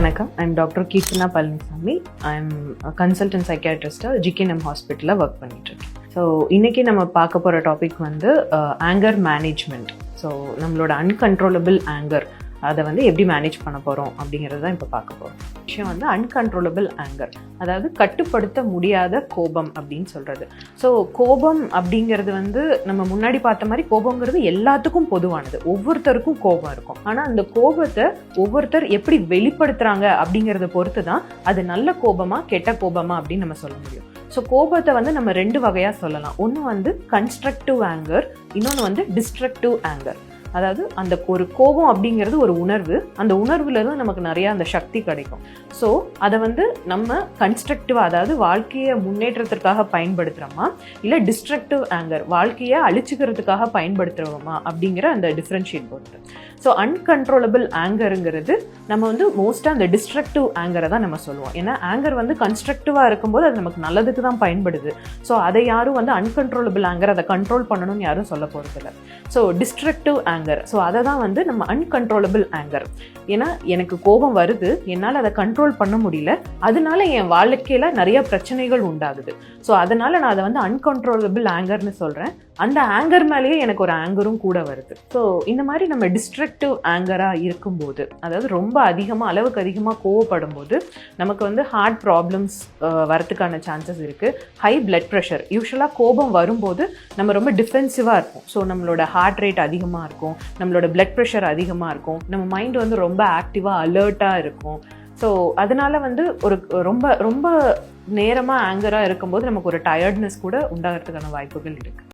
வணக்கம். I'm doctor Keerthana Palanisamy. I'm consultant சைக்கியாட்ரிஸ்டாக GKM ஹாஸ்பிட்டலில் work பண்ணிட்டுருக்கேன். ஸோ இன்னைக்கு நம்ம பார்க்க போகிற டாபிக் வந்து ஆங்கர் மேனேஜ்மெண்ட் ஸோ நம்மளோட அன்கன்ட்ரோலபிள் ஆங்கர் அதை வந்து எப்படி மேனேஜ் பண்ண போகிறோம் அப்படிங்கிறது தான் இப்போ பார்க்க போகிறோம் விஷயம் வந்து அன்கன்ட்ரோலபிள் ஆங்கர் அதாவது கட்டுப்படுத்த முடியாத கோபம் அப்படின்னு சொல்கிறது ஸோ கோபம் அப்படிங்கிறது வந்து நம்ம முன்னாடி பார்த்த மாதிரி கோபங்கிறது எல்லாத்துக்கும் பொதுவானது. ஒவ்வொருத்தருக்கும் கோபம் இருக்கும். ஆனால் அந்த கோபத்தை ஒவ்வொருத்தர் எப்படி வெளிப்படுத்துகிறாங்க அப்படிங்கிறத பொறுத்து தான் அது நல்ல கோபமா கெட்ட கோபமா அப்படின்னு நம்ம சொல்ல முடியும். ஸோ கோபத்தை வந்து நம்ம ரெண்டு வகையாக சொல்லலாம். ஒன்று வந்து கன்ஸ்ட்ரக்டிவ் ஆங்கர் இன்னொன்று வந்து டிஸ்ட்ரக்டிவ் ஆங்கர் அதாவது அந்த ஒரு கோபம் அப்படிங்கிறது ஒரு உணர்வு. அந்த உணர்வுலேருந்து நமக்கு நிறையா அந்த சக்தி கிடைக்கும். ஸோ அதை வந்து நம்ம கன்ஸ்ட்ரக்டிவாக அதாவது வாழ்க்கையை முன்னேற்றத்திற்காக பயன்படுத்துகிறோமா இல்லை டிஸ்ட்ரக்டிவ் ஆங்கர் வாழ்க்கையை அழிச்சுக்கிறதுக்காக பயன்படுத்துகிறோமா அப்படிங்கிற அந்த டிஃப்ரென்ஷியேட் பொறுத்து. ஸோ அன்கன்ட்ரோலபிள் ஆங்கருங்கிறது நம்ம வந்து மோஸ்ட்டாக அந்த டிஸ்ட்ரக்டிவ் ஆங்கரை தான் நம்ம சொல்லுவோம். ஏன்னா ஆங்கர் வந்து கன்ஸ்ட்ரக்டிவாக இருக்கும்போது அது நமக்கு நல்லதுக்கு தான் பயன்படுது. ஸோ அதை யாரும் வந்து அன்கன்ட்ரோலபிள் ஆங்கர் அதை கண்ட்ரோல் பண்ணணும்னு யாரும் சொல்ல போகிறதில்ல ஸோ டிஸ்ட்ரக்டிவ் ஆங்கர் ஸோ அதை தான் வந்து நம்ம அன்கன்ட்ரோலபிள் ஆங்கர் ஏன்னா எனக்கு கோபம் வருது. என்னால் அதை கண்ட்ரோல் பண்ண முடியல. அதனால என் வாழ்க்கையில் நிறைய பிரச்சனைகள் உண்டாகுது. ஸோ அதனால நான் அதை வந்து அன்கன்ட்ரோலபிள் ஆங்கர்னு சொல்கிறேன் அந்த ஆங்கர் மேலேயே எனக்கு ஒரு ஆங்கரும் கூட வருது. ஸோ இந்த மாதிரி நம்ம டிஸ்ட்ரக்டிவ் ஆங்கராக இருக்கும்போது அதாவது ரொம்ப அதிகமாக அளவுக்கு அதிகமாக கோவப்படும் போது நமக்கு வந்து ஹார்ட் ப்ராப்ளம்ஸ் வரத்துக்கான சான்சஸ் இருக்குது ஹை பிளட் ப்ரெஷர் யூஸ்வலாக கோபம் வரும்போது நம்ம ரொம்ப டிஃபென்சிவாக இருக்கும் ஸோ நம்மளோட ஹார்ட் ரேட் அதிகமாக இருக்கும். நம்மளோட பிளட் ப்ரெஷர் அதிகமாக இருக்கும். நம்ம மைண்ட் வந்து ரொம்ப ரொம்ப ஆக்டிவாக அலர்ட்டாக இருக்கும். ஸோ அதனால வந்து ஒரு ரொம்ப ரொம்ப நேரமாக ஆங்கராக இருக்கும்போது நமக்கு ஒரு டயர்ட்னஸ் கூட உண்டாகிறதுக்கான வாய்ப்புகள் இருக்குது